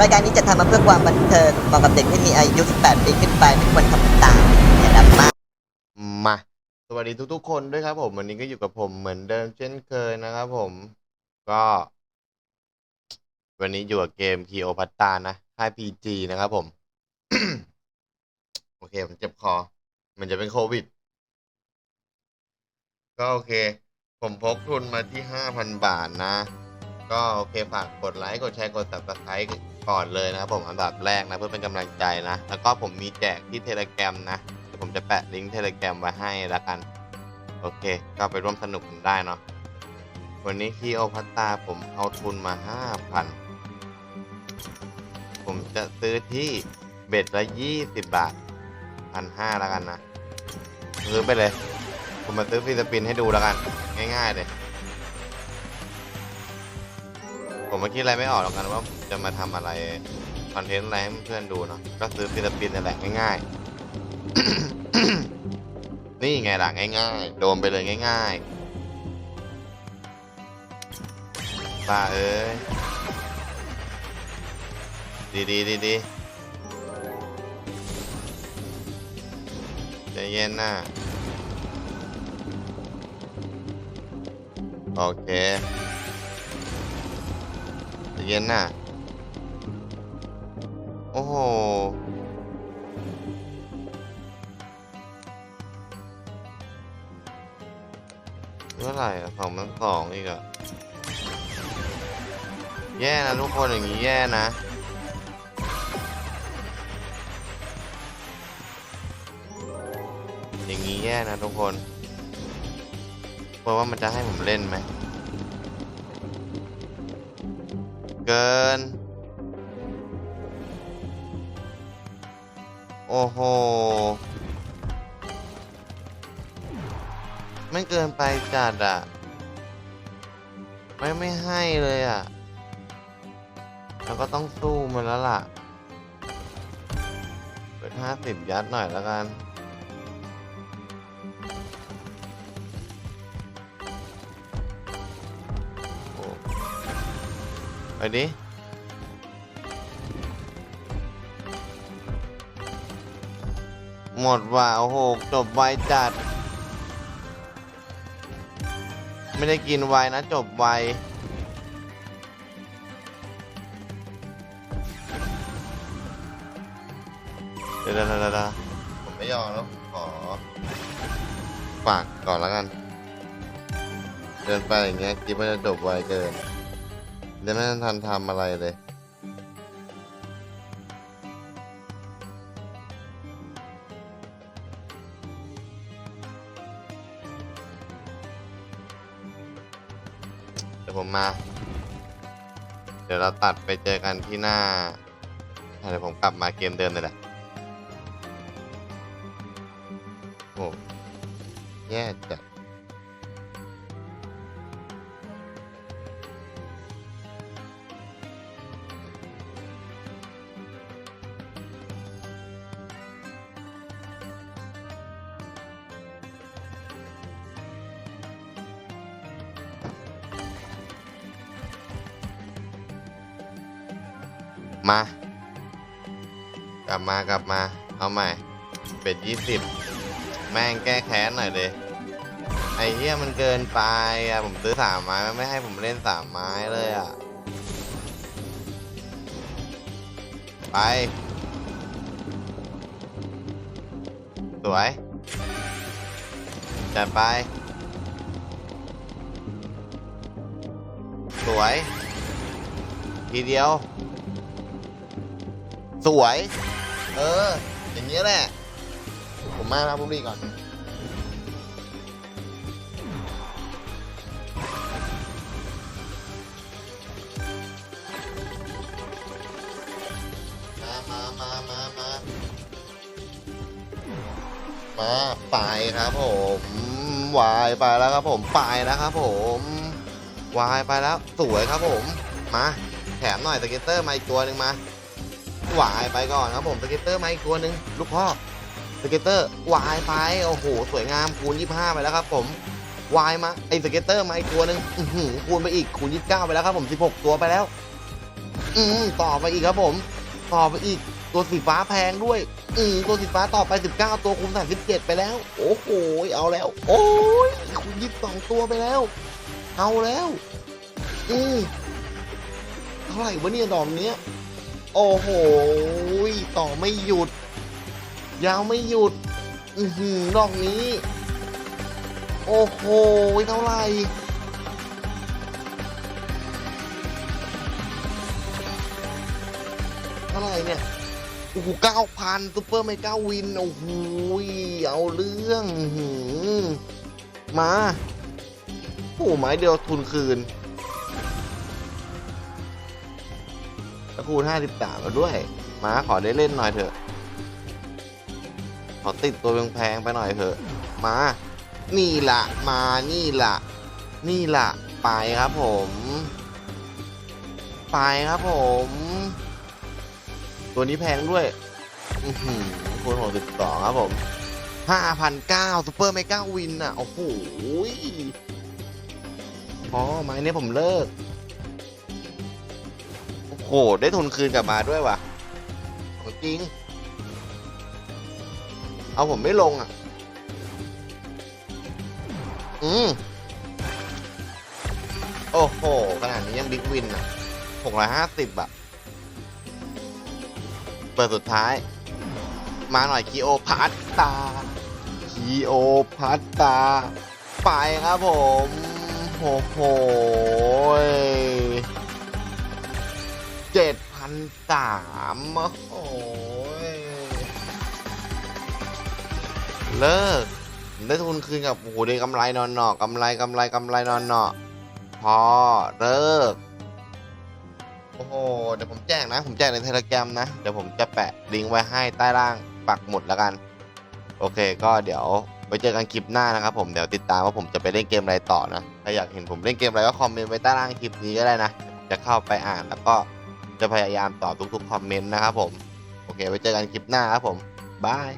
รายการนี้จะทำมาเพื่อความบันเทิงเหมาะกับเด็กที่มีอายุ 18 ปีขึ้นไปไม่ควรทำตามอย่าดราม่ามาสวัสดีทุกๆ คนด้วยครับผม วันนี้ก็อยู่กับผมเหมือนเดิมเช่นเคยนะครับผมก็ วันนี้อยู่กับเกมคีโอพัตตานะค่าย PG นะครับผม โอเคผมเจ็บคอ มันจะเป็นโควิด ก็โอเค ผมพกทุนมาที่ห้าพันบาทนะ ก็โอเคฝากกดไลค์กดแชร์กด subscribe ก่อนเลยนะครับผมอันดับแรกนะเพื่อเป็นกำลังใจนะ แล้วก็ผมมีแจกที่เทเลแกรมนะเดี๋ยวผมจะแปะลิงก์เทเลแกรมไว้ให้แล้วกัน โอเค ก็ไปร่วมสนุกกันได้เนาะวันนี้คีโอพัตตาผมเอาทุนมาห้าพันผมจะซื้อที่เบ็ดละยี่สิบบาทพันห้าแล้วกันนะ ซื้อไปเลย ผมมาซื้อฟิลิปปินส์ให้ดูแล้วกัน ง่าย ๆ เลย ผมเมื่อกี้อะไรไม่ออกหรอกกันว่าจะมาทำอะไรคอนเทนต์อะไรให้เพื่อนดูเนาะก็ซื้อฟิลิปปินส์นั่นแหละง่ายๆ นี่ไงล่ะง่ายๆ โดนไปเลยง่ายๆป้าเอ้ยดีดีดีดีใจเย็นนะโอเค เย็นนะโอ้โหเท่าไหร่อะสองพันสองอีกอะแย่นะทุกคนอย่างนี้แย่นะอย่างนี้แย่นะทุกคนเพราะว่ามันจะให้ผมเล่นไหม เกิน โอ้โหไม่เกินไปจัดอะไม่ไม่ให้เลยอะแล้วก็ต้องสู้มันแล้วล่ะ เปิดห้าสิบยัดหน่อยแล้วกัน ไปดิหมดว่ะโอ้โหจบไวจัด ไม่ได้กินไวนะ จบไวเดี๋ยวเดี๋ยวเดี๋ยวเดี๋ยวผมไม่ยอมแล้วขอฝากก่อนแล้วกัน เดินไปอย่างเงี้ยคิดว่าจะจบไวเกิน ยวไม่ทันทำอะไรเลย เดี๋ยวผมมา เดี๋ยวเราตัดไปเจอกันที่หน้า เดี๋ยวผมกลับมาเกมเดิมเลยแหละโอ้แย่จัด มา กลับมากลับมา เอาใหม่ เป็ดยี่สิบแม่งแก้แค้นหน่อยเลยไอ้เหี้ยมันเกินไปอะผมซื้อสามไม้มันไม่ให้ผมเล่นสามไม้เลยอะ ไป สวย จัดไป สวย ทีเดียว สวย เออ อย่างนี้ยแหละ ผมมานะผมรีก่อน มามามามามามาไปครับผมวายไปแล้วครับผมไปแล้วครับผมวายไปแล้วสวยครับผม มา แถมหน่อยสเก็ตเตอร์มาอีกตัวหนึ่งมา วายไปก่อนครับผมสเก็ตเตอร์มาอีกตัวหนึ่งลูกพ่อสเก็ตเตอร์วายไปโอ้โหสวยงามคูณ25 ไปแล้วครับ ผมวายมาไอสเก็ตเตอร์มาอีกตัวหนึ่งอื้อหือคูณไปอีกคูณ29 ไปแล้วครับผม 16 ตัวไปแล้ว อืมต่อไปอีกครับผม ต่อไปอีกตัวสีฟ้าแพงด้วย อืมตัวสีฟ้าต่อไป 19 ตัวคูณ37 ไปแล้ว โอ้โหเอาแล้ว โอ้ยคูณ22 ตัวไปแล้ว เอาแล้ว อืมเท่าไหร่วะเนี่ยดอกเนี้ย โอ้โห ต่อไม่หยุด ยาวไม่หยุด อือหือดอกนี้ โอ้โหเท่าไหร่เท่าไหร่เนี่ยโอ้โหเก้าพันซูเปอร์เมก้าวิน โอ้โห เอาเรื่องหือมา โอ้โหไม้เดียวทุนคืน ตะคูณห้าสิบสามแล้วด้วย มาขอได้เล่นหน่อยเถอะ ขอติดตัวแพงๆไปหน่อยเถอะ มา นี่ละมานี่ละนี่ละไปครับผม ไปครับผม ตัวนี้แพงด้วยอือหือคูณหกสิบสองครับผมห้าพันเก้าซูเปอร์เมกาวินอะ โอ้โหพอไม้เนี้ยผมเลิก โอ้โหได้ทุนคืนกลับมาด้วยว่ะของจริง เอาผมไม่ลงอะ อืม โอ้โห ขนาดนี้ยังบิ๊กวินอะหกร้อยห้าสิบอะ เปิดสุดท้าย มาหน่อยคีโอพัตตาคีโอพัตตา ไปครับผม โอ้โหามโอ้ยเลิกได้ทุนคืนกับโอ้โหได้กำไรนอนเนอกำไรกำไรกำไรนอนเนาะพอเลิกโอ้โหเดี๋ยวผมแจ้งนะ ผมแจ้งในเทเลแกรมนะ เดี๋ยวผมจะแปะลิงก์ไว้ให้ใต้ล่างปักหมุดแล้วกัน โอเค ก็เดี๋ยวไว้เจอกันคลิปหน้านะครับผมเดี๋ยวติดตามว่าผมจะไปเล่นเกมอะไรต่อนะถ้าอยากเห็นผมเล่นเกมอะไรก็คอมเมนต์ไว้ใต้ล่างคลิปนี้ก็ได้นะจะเข้าไปอ่านแล้วก็ จะพยายามตอบทุกๆคอมเมนต์นะครับผม โอเค ไว้เจอกันคลิปหน้าครับผมบาย